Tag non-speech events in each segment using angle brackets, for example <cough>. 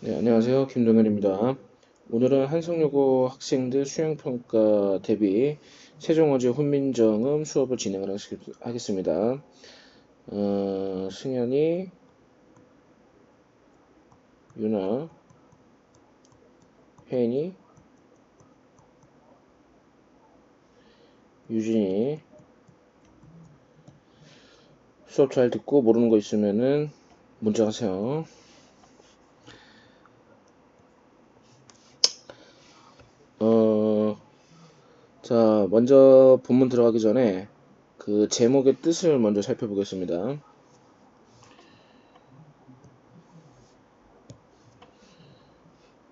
네, 안녕하세요. 김동현입니다. 오늘은 한성여고 학생들 수행평가 대비 세종어제 훈민정음 수업을 진행을 하겠습니다. 어, 승현이, 유나, 혜인이, 유진이 수업 잘 듣고 모르는 거 있으면은 문자 하세요. 어, 자, 먼저 본문 들어가기 전에 그 제목의 뜻을 먼저 살펴보겠습니다.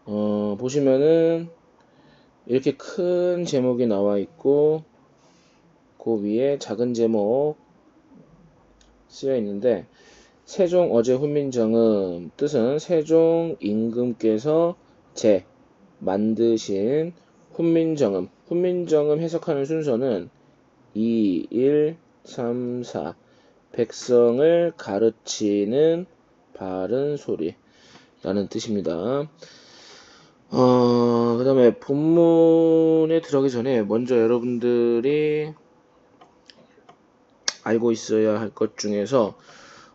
어, 보시면은 이렇게 큰 제목이 나와 있고 그 위에 작은 제목 쓰여 있는데 세종 어제 훈민정음 뜻은 세종 임금께서 제 만드신 훈민정음 훈민정음 해석하는 순서는 2, 1, 3, 4 백성을 가르치는 바른 소리 라는 뜻입니다. 어, 그 다음에 본문에 들어가기 전에 먼저 여러분들이 알고 있어야 할 것 중에서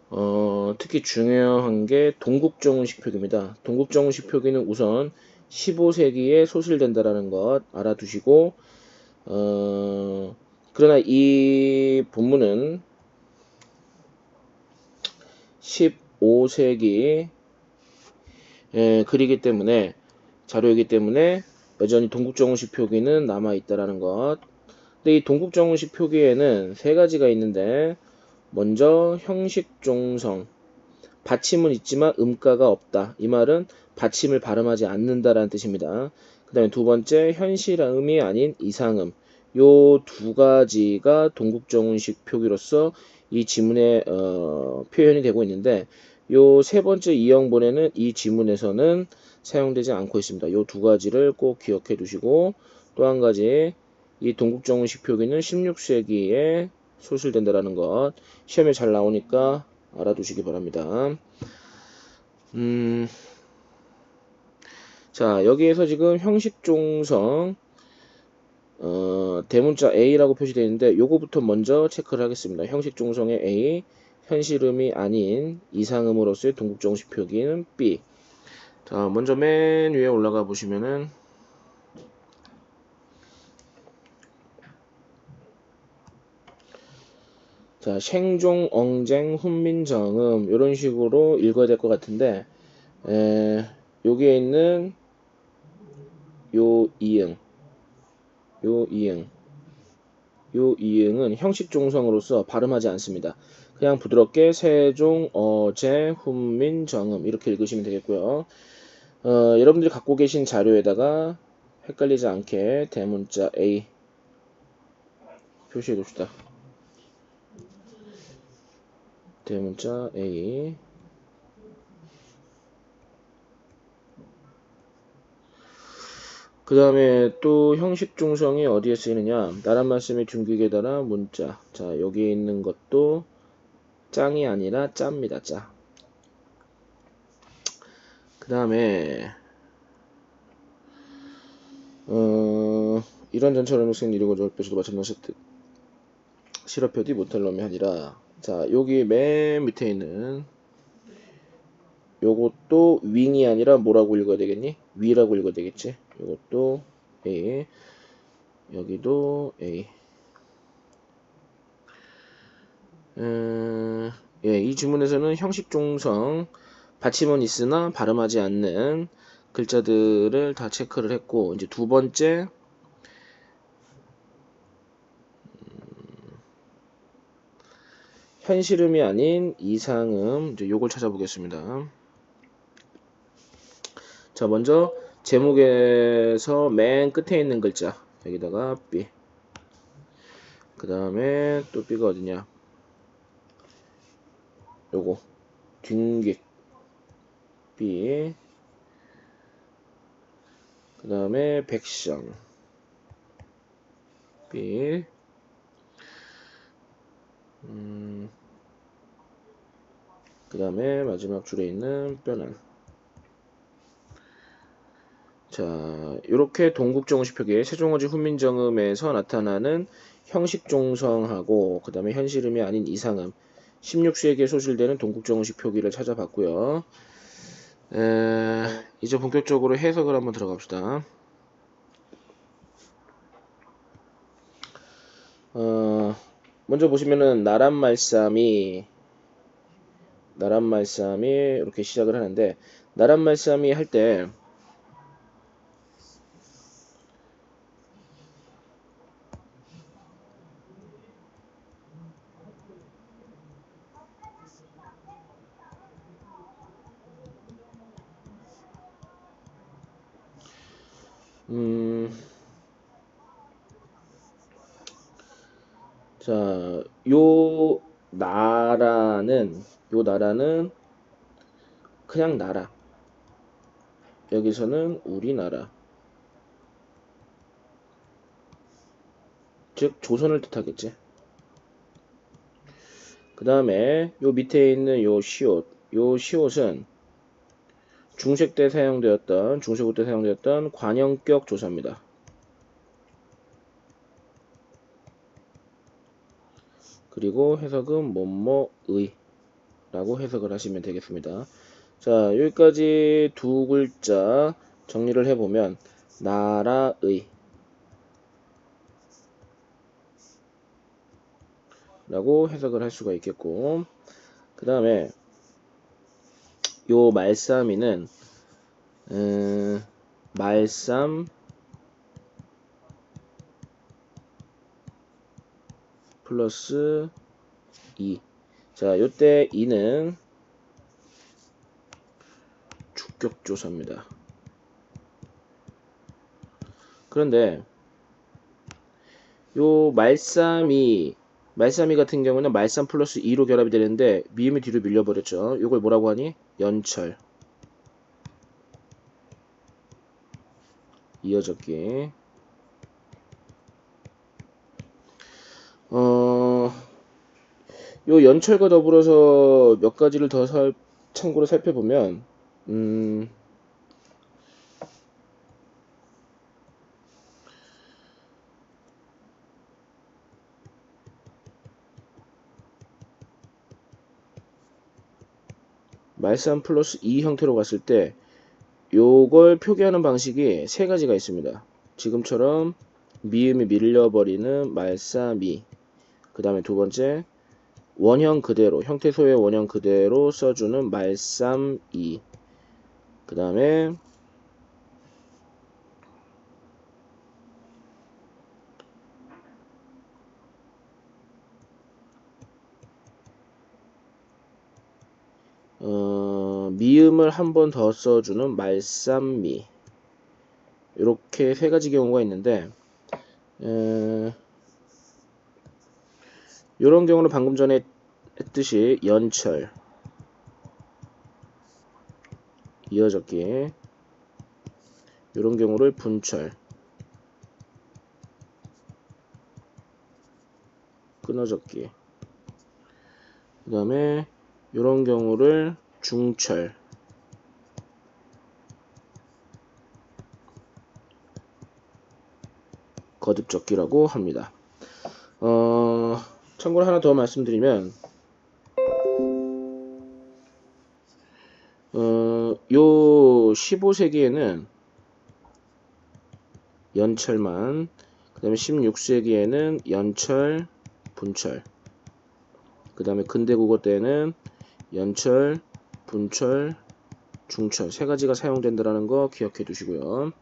어, 특히 중요한 게 동국정운식 표기입니다. 동국정운식 표기는 우선 15세기에 소실된다라는 것 알아두시고 어, 그러나 이 본문은 15세기 예, 글이기 때문에 자료이기 때문에 여전히 동국정운식 표기는 남아 있다라는 것. 근데 이 동국정운식 표기에는 세 가지가 있는데 먼저 형식종성 받침은 있지만 음가가 없다. 이 말은 받침을 발음하지 않는다라는 뜻입니다. 그 다음에 두 번째 현실음이 아닌 이상음 요 두 가지가 동국정운식 표기로서 이 지문에 어, 표현이 되고 있는데 요 세 번째 이형본에는 이 지문에서는 사용되지 않고 있습니다. 요 두 가지를 꼭 기억해 두시고 또 한 가지 이 동국정운식 표기는 16세기에 소실된다라는 것 시험에 잘 나오니까 알아두시기 바랍니다. 음, 자 여기에서 지금 형식종성 어, 대문자 A라고 표시되어 있는데 요거부터 먼저 체크를 하겠습니다. 형식종성의 A 현실음이 아닌 이상음으로서의 동국정식 표기는 B 자 먼저 맨 위에 올라가 보시면은 자, 생종, 엉쟁, 훈민정음 이런 식으로 읽어야 될 것 같은데 에, 여기에 있는 요 이응 요 이응 요 이응은 형식 종성으로서 발음하지 않습니다. 그냥 부드럽게 세종, 어제, 훈민, 정음 이렇게 읽으시면 되겠고요. 어, 여러분들이 갖고 계신 자료에다가 헷갈리지 않게 대문자 A 표시해 둡시다. 대문자 A 그 다음에 또 형식 중성이 어디에 쓰이느냐? 나란 말씀의 중국에 따라 문자. 자 여기에 있는 것도 짱이 아니라 짜입니다 짜 그 다음에 어, 이런 전철 음식생 이루고 절표시도 마찬가지 실어표디 못할 놈이 아니라. 자 여기 맨 밑에 있는 요것도 윙이 아니라 뭐라고 읽어야 되겠니? 위라고 읽어야 되겠지? 요것도 A 여기도 A 음, 예, 이 지문에서는 형식 종성 받침은 있으나 발음하지 않는 글자들을 다 체크를 했고 이제 두 번째 현실음이 아닌 이상음 이제 요걸 찾아보겠습니다. 자, 먼저 제목에서 맨 끝에 있는 글자. 여기다가 B. 그 다음에 또 B가 어디냐? 요거. 뒷객 B. 그 다음에 백션 B. 음, 그 다음에 마지막 줄에 있는 뼈는 자, 이렇게 동국정음식 표기 세종어지 훈민정음에서 나타나는 형식종성하고 그 다음에 현실음이 아닌 이상음 16세기에 소실되는 동국정음식 표기를 찾아봤고요. 에, 이제 본격적으로 해석을 한번 들어갑시다. 어, 먼저 보시면은 나란 말싸미 나란 말싸미 이렇게 시작을 하는데 나란 말싸미 할 때 음, 자, 요 나라는 요 나라는 그냥 나라. 여기서는 우리나라. 즉 조선을 뜻하겠지. 그 다음에 요 밑에 있는 요 시옷, 요 시옷은 중색 때 사용되었던 중세고 때 사용되었던 관형격 조사입니다. 그리고 해석은 뭐뭐의 라고 해석을 하시면 되겠습니다. 자, 여기까지 두 글자 정리를 해보면 나라의 라고 해석을 할 수가 있겠고 그 다음에 요 말싸미는 음, 말쌈 플러스 2. 자, 요때 2는 주격조사입니다. 그런데 요 말쌈이 말쌈이 같은 경우는 말쌈 플러스 2로 결합이 되는데 미음이 뒤로 밀려버렸죠. 요걸 뭐라고 하니? 연철. 이어적기. 요 연철과 더불어서 몇 가지를 더 살, 참고로 살펴보면, 음, 말쌈 플러스 2 형태로 갔을 때 요걸 표기하는 방식이 세 가지가 있습니다. 지금처럼 미음이 밀려버리는 말싸미 그 다음에 두 번째 원형 그대로 형태소의 원형 그대로 써주는 말쌈이. 그 다음에 어, 미음을 한 번 더 써주는 말쌈미 이렇게 세 가지 경우가 있는데 에, 이런 경우는 방금 전에 했듯이 연철. 이어적기 이런 경우를 분철. 끊어적기 그 다음에 이런 경우를 중철. 거듭적기라고 합니다. 어, 참고로 하나 더 말씀드리면 어, 요 15세기에는 연철만 그 다음에 16세기에는 연철, 분철 그 다음에 근대국어 때는 연철, 분철, 중철 세 가지가 사용된다는 거 기억해 두시고요.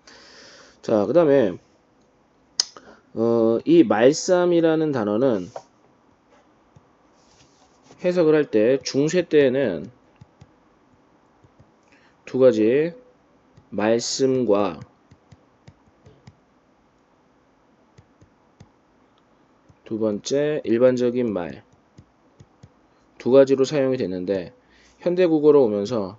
자, 그 다음에 어, 이 말쌈이라는 단어는 해석을 할 때 중세 때는 두 가지 말씀과 두 번째 일반적인 말 두 가지로 사용이 되는데 현대 국어로 오면서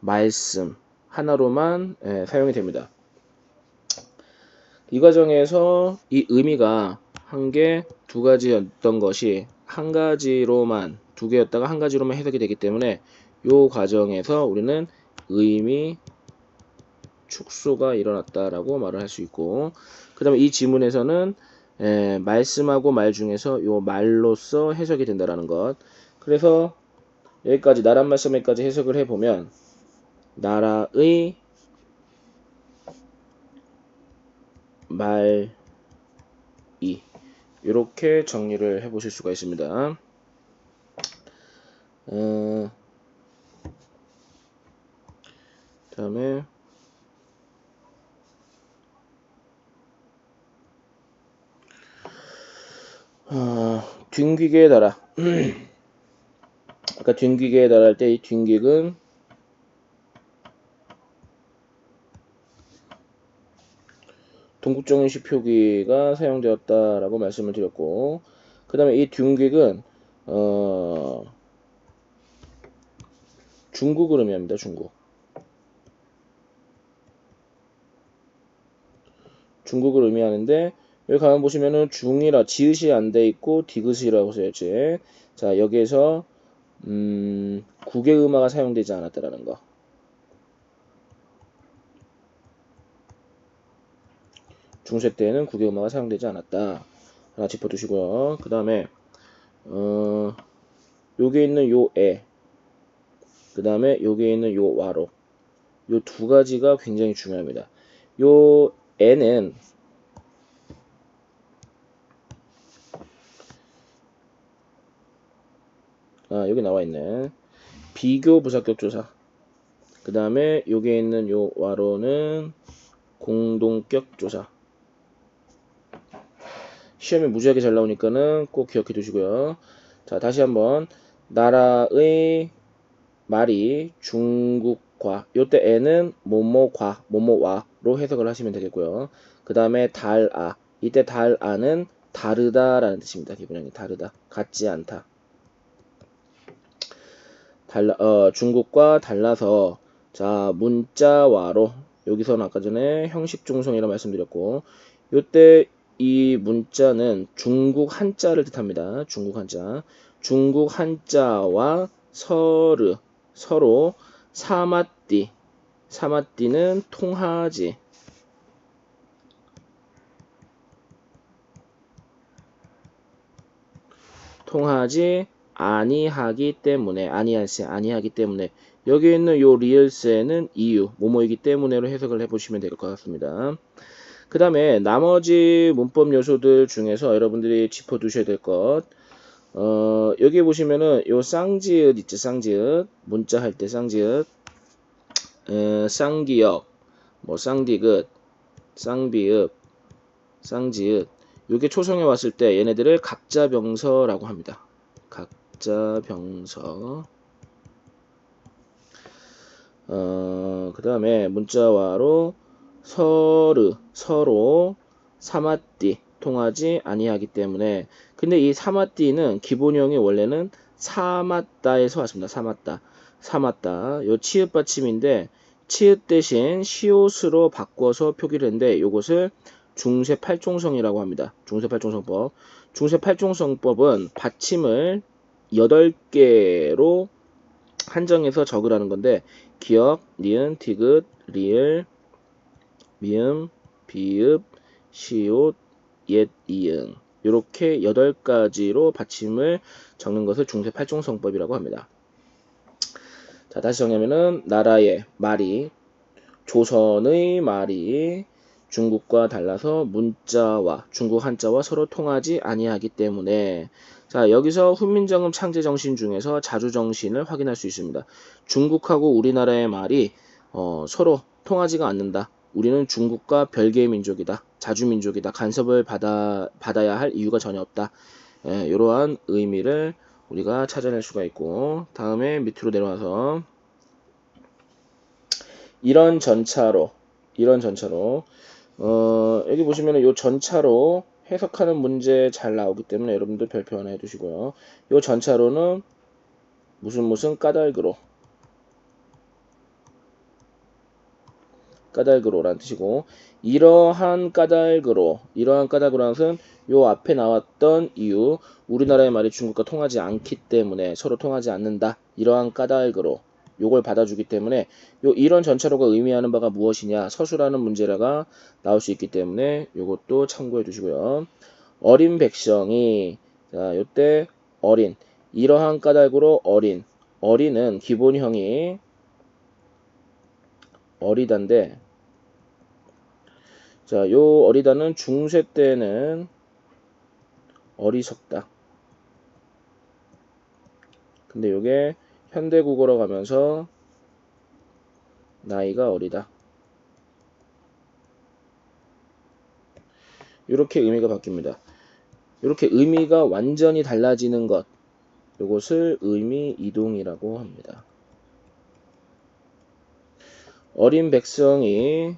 말씀 하나로만 예, 사용이 됩니다. 이 과정에서 이 의미가 한 개, 두 가지였던 것이 한 가지로만 두 개였다가 한 가지로만 해석이 되기 때문에 요 과정에서 우리는 의미 축소가 일어났다라고 말을 할 수 있고 그 다음에 이 지문에서는 에, 말씀하고 말 중에서 요 말로써 해석이 된다라는 것. 그래서 여기까지 나란 말씀에까지 해석을 해보면 나라의 말 이 이렇게 정리를 해 보실 수가 있습니다. 어, 다음에 어, 뒷귀기에 달아 <clears throat> 아까 뒷귀기에 달할 때 이 뒷귀는 동국정인식 표기가 사용되었다라고 말씀을 드렸고 그 다음에 이 뒷귀은 어, 중국을 의미합니다. 중국. 중국을 의미하는데 여기 가만 보시면은 중이라 지읒이 안 돼 있고 디귿이라고 써있지. 자 여기에서 음, 국의 음화가 사용되지 않았다라는 거. 중세 때는 국의 음화가 사용되지 않았다. 하나 짚어두시고요. 그 다음에 어, 여기 있는 요 에, 그 다음에 여기 있는 요 와로, 요 두 가지가 굉장히 중요합니다. 요 에는 아 여기 나와 있네. 비교 부사격 조사. 그 다음에 여기에 있는 요 와로는 공동격 조사. 시험에 무지하게 잘 나오니까는 꼭 기억해 두시고요. 자, 다시 한번 나라의 말이 중국과 요때 에는 뭐뭐과 뭐뭐와로 해석을 하시면 되겠고요. 그 다음에 달아 이때 달아는 다르다라는 뜻입니다. 기본형이 다르다, 같지 않다. 달라 어, 중국과 달라서 자 문자와로 여기서는 아까 전에 형식 중성이라 말씀드렸고 요때 이 문자는 중국 한자를 뜻합니다. 중국 한자. 중국 한자와 서르, 서로 사마띠, 사마띠는 통하지. 통하지 아니하기 때문에 아니할세 아니하기 때문에 여기 있는 요 리을세는 이유 뭐뭐이기 때문에로 해석을 해보시면 될 것 같습니다. 그 다음에 나머지 문법 요소들 중에서 여러분들이 짚어두셔야 될 것, 어, 여기 보시면은 요 쌍지읒 있죠, 쌍지읒. 문자 할 때 쌍지읒. 에, 쌍기역, 뭐 쌍디귿, 쌍비읍, 쌍지읒. 요게 초성에 왔을 때 얘네들을 각자병서라고 합니다. 각자병서. 어, 그 다음에 문자와로 서르 서로 사마띠 통하지 아니하기 때문에 근데 이 사마띠는 기본형이 원래는 사맞다에서 왔습니다. 사맞다. 사맞다. 요 치읓 받침인데 치읓 대신 시옷으로 바꿔서 표기를 했는데 요것을 중세 팔종성이라고 합니다. 중세 팔종성법. 중세 팔종성법은 받침을 8개로 한정해서 적으라는 건데 기억, 니은, 디귿, 리을, 미음, 비읍, 시옷, 옛, 이응 이렇게 8가지로 받침을 적는 것을 중세 팔종성법이라고 합니다. 자 다시 정리하면은 나라의 말이 조선의 말이 중국과 달라서 문자와 중국 한자와 서로 통하지 아니하기 때문에 자 여기서 훈민정음 창제 정신 중에서 자주 정신을 확인할 수 있습니다. 중국하고 우리나라의 말이 어, 서로 통하지가 않는다. 우리는 중국과 별개의 민족이다. 자주민족이다. 간섭을 받아, 받아야 할 이유가 전혀 없다. 예, 이러한 의미를 우리가 찾아낼 수가 있고 다음에 밑으로 내려와서 이런 전차로 이런 전차로 어, 여기 보시면 이 전차로 해석하는 문제 잘 나오기 때문에 여러분들 별표 하나 해두시고요. 이 전차로는 무슨 무슨 까닭으로 까닭으로라는 뜻이고 이러한 까닭으로 이러한 까닭으로는 것은 요 앞에 나왔던 이유 우리나라의 말이 중국과 통하지 않기 때문에 서로 통하지 않는다. 이러한 까닭으로 요걸 받아주기 때문에 요 이런 전차로가 의미하는 바가 무엇이냐? 서술하는 문제라가 나올 수 있기 때문에 요것도 참고해 두시고요. 어린 백성이 자 요때 어린 이러한 까닭으로 어린 어린은 기본형이 어리다인데 자, 요 어리다는 중세 때는 어리석다. 근데 요게 현대 국어로 가면서 나이가 어리다. 이렇게 의미가 바뀝니다. 이렇게 의미가 완전히 달라지는 것, 이것을 의미 이동이라고 합니다. 어린 백성이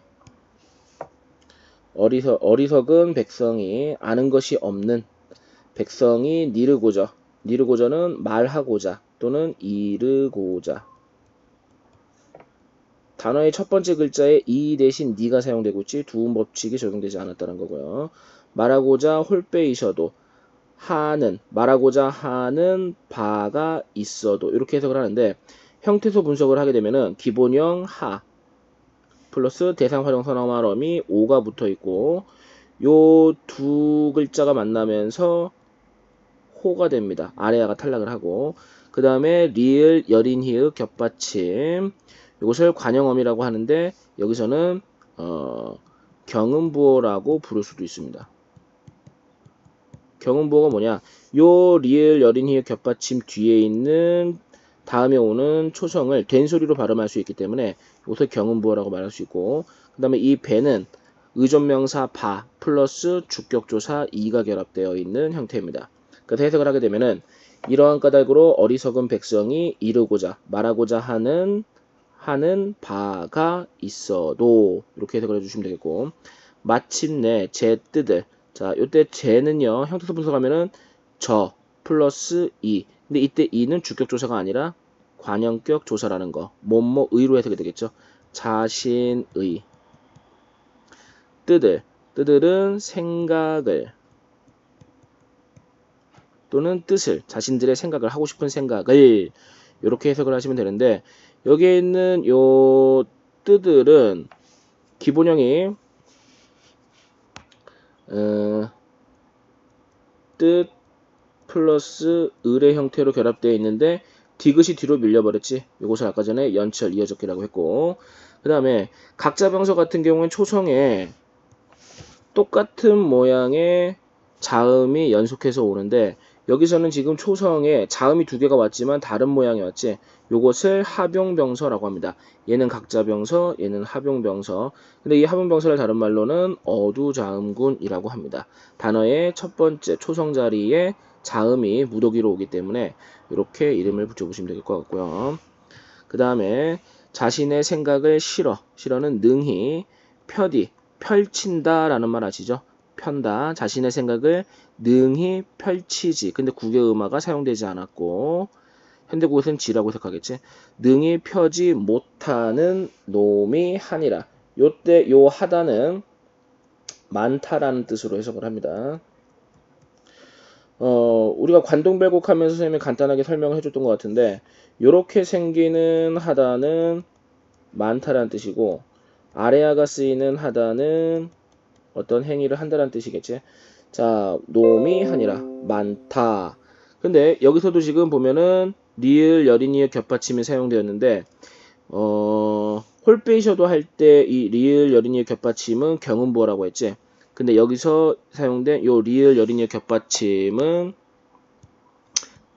어리석, 어리석은 백성이 아는 것이 없는 백성이 니르고자 니르고자는 말하고자 또는 이르고자 단어의 첫 번째 글자에 이 대신 니가 사용되고 있지 두음 법칙이 적용되지 않았다는 거고요. 말하고자 홀빼이셔도 하는 말하고자 하는 바가 있어도 이렇게 해석을 하는데 형태소 분석을 하게 되면은 기본형 하 플러스 대상 활용 선어말음이 5가 붙어 있고 요 두 글자가 만나면서 호가 됩니다. 아래아가 탈락을 하고 그 다음에 리을 여린 히읗 겹받침 이것을 관형어미라고 하는데 여기서는 어, 경음부호라고 부를 수도 있습니다. 경음부호가 뭐냐? 요 리을 여린 히읗 겹받침 뒤에 있는 다음에 오는 초성을 된 소리로 발음할 수 있기 때문에 이것을 경음부호라고 말할 수 있고 그 다음에 이 배는 의존명사 바 플러스 주격조사 이가 결합되어 있는 형태입니다. 그래서 해석을 하게 되면은 이러한 까닭으로 어리석은 백성이 이르고자 말하고자 하는 하는 바가 있어도 이렇게 해석을 해주시면 되겠고 마침내 제 뜻을 자 요때 제는요 형태소 분석하면은 저 플러스 이 근데 이때 이는 주격조사가 아니라 관형격 조사라는 거. 뭐뭐 의로 해석이 되겠죠? 자신의 뜻을. 뜻들은 생각을. 또는 뜻을. 자신들의 생각을 하고 싶은 생각을. 이렇게 해석을 하시면 되는데 여기에 있는 요 뜻들은 기본형이 어, 뜻 플러스 을의 형태로 결합되어 있는데 디귿이 뒤로 밀려버렸지. 이것을 아까 전에 연철 이어적기라고 했고 그 다음에 각자 병서 같은 경우는 초성에 똑같은 모양의 자음이 연속해서 오는데 여기서는 지금 초성에 자음이 두 개가 왔지만 다른 모양이 왔지. 요것을 합용병서라고 합니다. 얘는 각자병서, 얘는 합용병서. 근데 이 합용병서를 다른 말로는 어두자음군이라고 합니다. 단어의 첫 번째 초성 자리에 자음이 무더기로 오기 때문에 이렇게 이름을 붙여보시면 될 것 같고요. 그 다음에 자신의 생각을 실어, 실어는 능히, 펴디, 펼친다 라는 말 아시죠? 편다. 자신의 생각을 능히 펼치지. 근데 국외음화가 사용되지 않았고 현대국에서는 지라고 해석하겠지. 능히 펴지 못하는 놈이 하니라. 요때 요 하다는 많다라는 뜻으로 해석을 합니다. 어, 우리가 관동별곡 하면서 선생님이 간단하게 설명을 해줬던 것 같은데 요렇게 생기는 하다는 많다라는 뜻이고 아래아가 쓰이는 하다는 어떤 행위를 한다는 뜻이겠지. 자, 놈이 아니라 많다. 근데 여기서도 지금 보면은 리을 여린이의 겹받침이 사용되었는데 어, 홀베이셔도 할 때 이 리을 여린이의 겹받침은 경음보라고 했지. 근데 여기서 사용된 요 리을 여린이의 겹받침은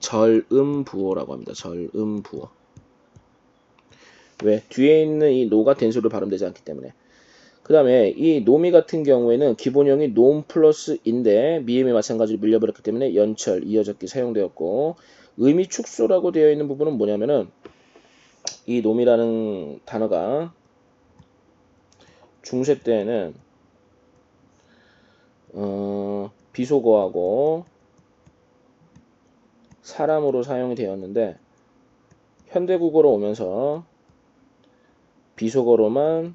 절음부호라고 합니다. 절음부호. 왜? 뒤에 있는 이 노가 된소리로 발음되지 않기 때문에. 그 다음에 이 노미 같은 경우에는 기본형이 놈 플러스 인데 미음이 마찬가지로 밀려버렸기 때문에 연철, 이어적기 사용되었고 의미 축소라고 되어 있는 부분은 뭐냐면은 이 놈이라는 단어가 중세 때에는 어, 비속어하고 사람으로 사용이 되었는데 현대국어로 오면서 비속어로만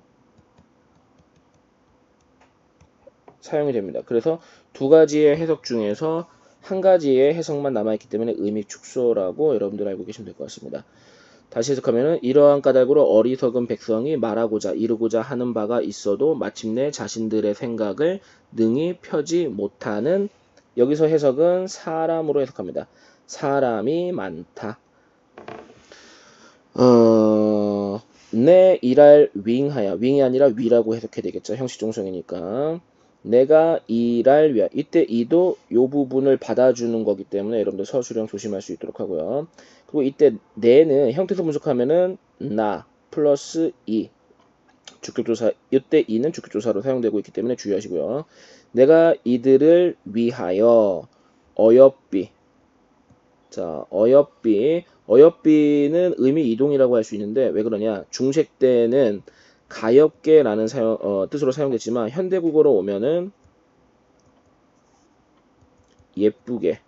사용이 됩니다. 그래서 두 가지의 해석 중에서 한 가지의 해석만 남아있기 때문에 의미 축소라고 여러분들 알고 계시면 될 것 같습니다. 다시 해석하면 이러한 까닭으로 어리석은 백성이 말하고자 이루고자 하는 바가 있어도 마침내 자신들의 생각을 능히 펴지 못하는 여기서 해석은 사람으로 해석합니다. 사람이 많다. 어, 내 일할 윙하야. 윙이 아니라 위라고 해석해야 되겠죠. 형식 종성이니까. 내가 일할 위하. 이때 이도 요 부분을 받아주는 거기 때문에 여러분들 서술형 조심할 수 있도록 하고요. 그리고 이때 내는 형태소 분석하면은 나 플러스 이 주격조사 이때 이는 주격조사로 사용되고 있기 때문에 주의하시고요. 내가 이들을 위하여 어여삐. 자 어여삐. 어여삐는 의미 이동이라고 할 수 있는데 왜 그러냐? 중색 때는 가엽게라는 사용, 어, 뜻으로 사용됐지만 현대국어로 오면은 예쁘게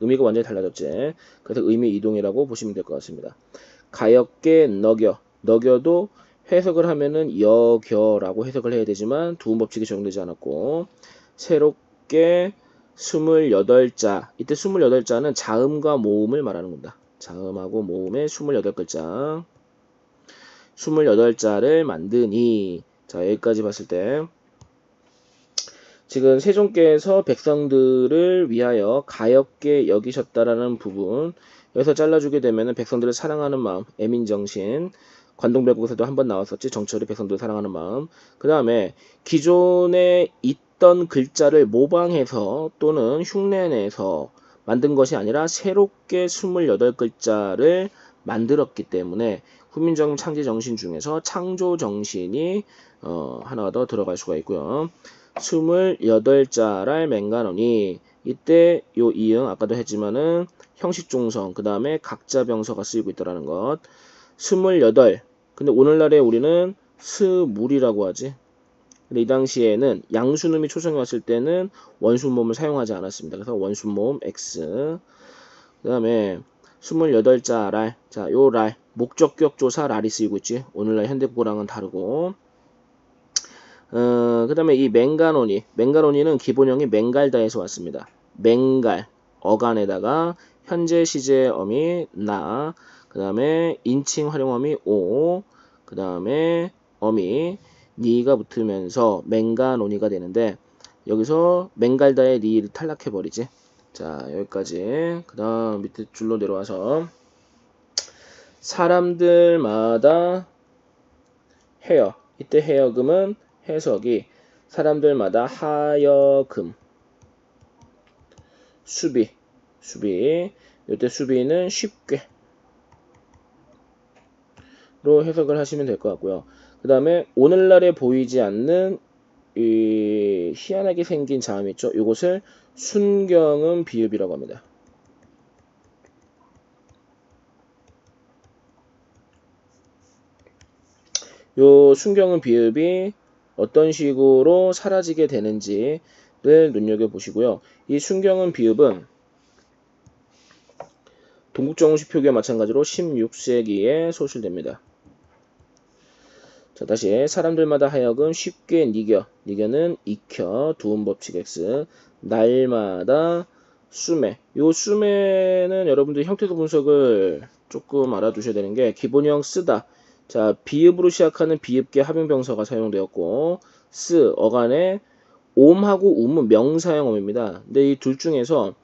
의미가 완전히 달라졌지. 그래서 의미 이동이라고 보시면 될 것 같습니다. 가엽게 너겨 너겨도 해석을 하면은 여겨라고 해석을 해야 되지만 두음 법칙이 적용되지 않았고 새롭게 28자 이때 28자는 자음과 모음을 말하는 겁니다. 자음하고 모음의 28글자 28자를 만드니 자 여기까지 봤을 때 지금 세종께서 백성들을 위하여 가엽게 여기셨다라는 부분 여기서 잘라주게 되면 백성들을 사랑하는 마음 애민정신 관동별국에서도 한번 나왔었지 정철이 백성들을 사랑하는 마음. 그 다음에 기존에 있던 글자를 모방해서 또는 흉내내서 만든 것이 아니라 새롭게 28글자를 만들었기 때문에 후민정 창제 정신 중에서 창조 정신이 어, 하나가 더 들어갈 수가 있고요. 28자랄 맹간원이 이때 요 이응 아까도 했지만은 형식 종성 그 다음에 각자 병서가 쓰이고 있다라는 것. 28 근데 오늘날에 우리는 스물이라고 하지. 근데 이 당시에는 양수놈이 초성이 왔을 때는 원순모음을 사용하지 않았습니다. 그래서 원순모음 X. 그 다음에 28자 랄. 자, 요 랄. 목적격 조사 랄이 쓰이고 있지. 오늘날 현대국어랑은 다르고. 어, 그 다음에 이 맹가노니. 맹가노니는 기본형이 맹갈다에서 왔습니다. 맹갈. 어간에다가 현재 시제 어미 나. 그 다음에 인칭 활용어미 오. 그 다음에 어미 니가 붙으면서 맹가노니가 되는데 여기서 맹갈다의 니를 탈락해버리지. 자 여기까지 그 다음 밑에 줄로 내려와서 사람들마다 해여 이때 해여금은 해석이 사람들마다 하여금 수비 수비 이때 수비는 쉽게 로 해석을 하시면 될 것 같고요. 그 다음에 오늘날에 보이지 않는 이 희한하게 생긴 자음 있죠. 이것을 순경은 비읍이라고 합니다. 요 순경은 비읍이 어떤 식으로 사라지게 되는지를 눈여겨보시고요. 이 순경은 비읍은 동국정식 표기와 마찬가지로 16세기에 소실됩니다. 자 다시 사람들마다 하여금 쉽게 니겨 니겨는 익혀 두음 법칙 X 날마다 수매 요 수매는 여러분들 형태도 분석을 조금 알아두셔야 되는 게 기본형 쓰다 자 비읍으로 시작하는 비읍계 합용병서가 사용되었고 쓰 어간에 옴하고 음은 명사형음입니다. 근데 이 둘 중에서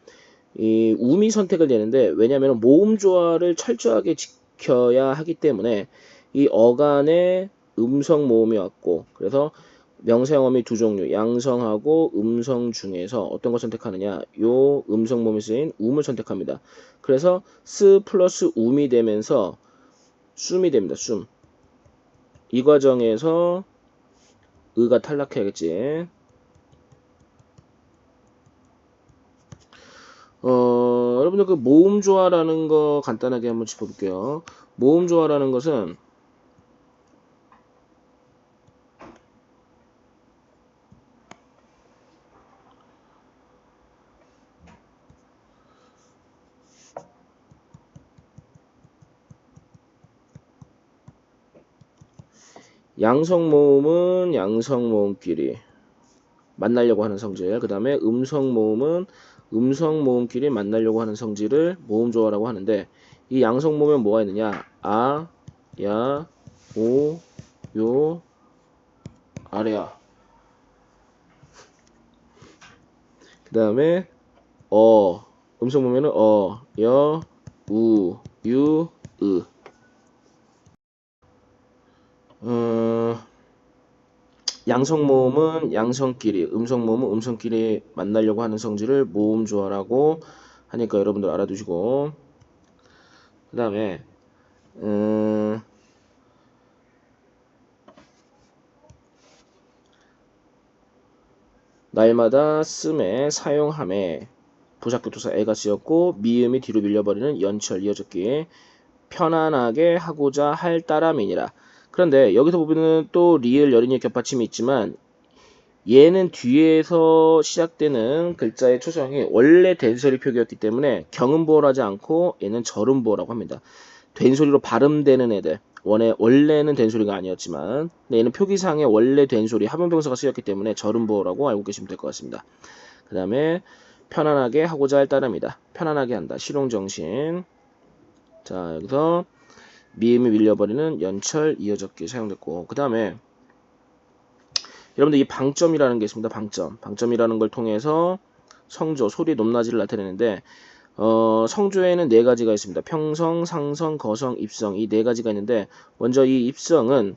이 음이 선택을 되는데 왜냐하면 모음 조화를 철저하게 지켜야 하기 때문에 이 어간에 음성 모음이 왔고 그래서 명사형음이 두 종류 양성하고 음성 중에서 어떤 걸 선택하느냐. 요 음성 모음이 쓰인 음을 선택합니다. 그래서 스 플러스 음이 되면서 숨이 됩니다 숨. 이 과정에서 의가 탈락해야겠지. 어, 여러분들 그 모음 조화라는 거 간단하게 한번 짚어볼게요. 모음 조화라는 것은 양성 모음은 양성 모음끼리 만나려고 하는 성질. 그 다음에 음성 모음은 음성 모음끼리 만나려고 하는 성질을 모음조어라고 하는데 이 양성 모음에 뭐가 있느냐? 아, 야, 오, 요, 아래야. 그 다음에 어 음성 보면은 어, 여, 우, 유, 으. 어, 양성 모음은 양성끼리, 음성 모음은 음성끼리 만나려고 하는 성질을 모음 조어라고 하니까 여러분들 알아두시고 그 다음에 음, 날마다 씀에 사용함에 부사교투사 애가 쓰였고 미음이 뒤로 밀려버리는 연철 이어졌기에 편안하게 하고자 할 따람이니라. 그런데 여기서 보면은 또 리을 여린이 겹받침이 있지만 얘는 뒤에서 시작되는 글자의 초성이 원래 된소리 표기였기 때문에 경음보호하지 않고 얘는 절음보호라고 합니다. 된소리로 발음되는 애들 원래 원래는 된소리가 아니었지만 얘는 표기상에 원래 된소리 합용병사가 쓰였기 때문에 절음보호라고 알고 계시면 될 것 같습니다. 그 다음에 편안하게 하고자 할 따름이다. 편안하게 한다. 실용정신. 자 여기서 미음이 밀려버리는 연철 이어적기 사용됐고 그 다음에 여러분들 이 방점이라는 게 있습니다. 방점. 방점이라는 걸 통해서 성조, 소리 높낮이를 나타내는데 어, 성조에는 네 가지가 있습니다. 평성, 상성, 거성, 입성 이 네 가지가 있는데 먼저 이 입성은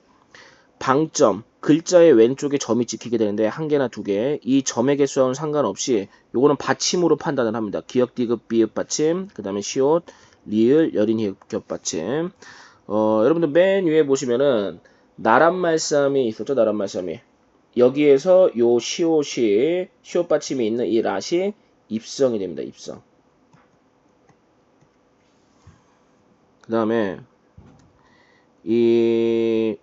방점, 글자의 왼쪽에 점이 찍히게 되는데 한 개나 두 개. 이 점의 개수와는 상관없이 요거는 받침으로 판단을 합니다. 기역, 디귿, 비읍 받침, 그 다음에 시옷, 리을, 여린, 히읗, 겹 받침. 어, 여러분들 맨 위에 보시면은 나란 말싸움이 있었죠. 나란 말싸움이. 여기에서 요 시옷이 시옷 받침이 있는 이 랏이 입성이 됩니다. 입성. 그 다음에 이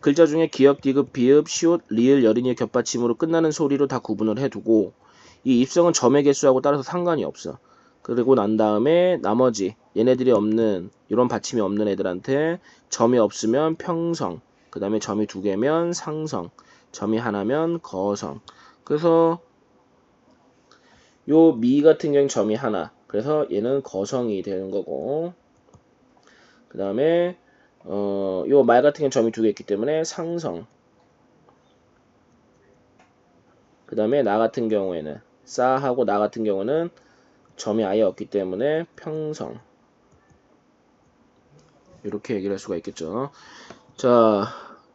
글자 중에 기역, 디귿, 비읍, 시옷, 리을, 여린이 겹받침으로 끝나는 소리로 다 구분을 해두고 이 입성은 점의 개수하고 따라서 상관이 없어. 그리고 난 다음에 나머지 얘네들이 없는 이런 받침이 없는 애들한테 점이 없으면 평성, 그 다음에 점이 두 개면 상성, 점이 하나면 거성. 그래서 요 미 같은 경우는 점이 하나. 그래서 얘는 거성이 되는 거고. 그 다음에 어, 요 말 같은 경우는 점이 두 개 있기 때문에 상성. 그 다음에 나 같은 경우에는 싸하고 나 같은 경우는 점이 아예 없기 때문에 평성. 이렇게 얘기를 할 수가 있겠죠. 자,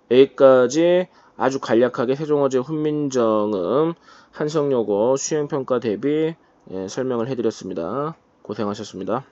여기까지 아주 간략하게 세종어제 훈민정음 한성여고 수행평가 대비 예, 설명을 해드렸습니다. 고생하셨습니다.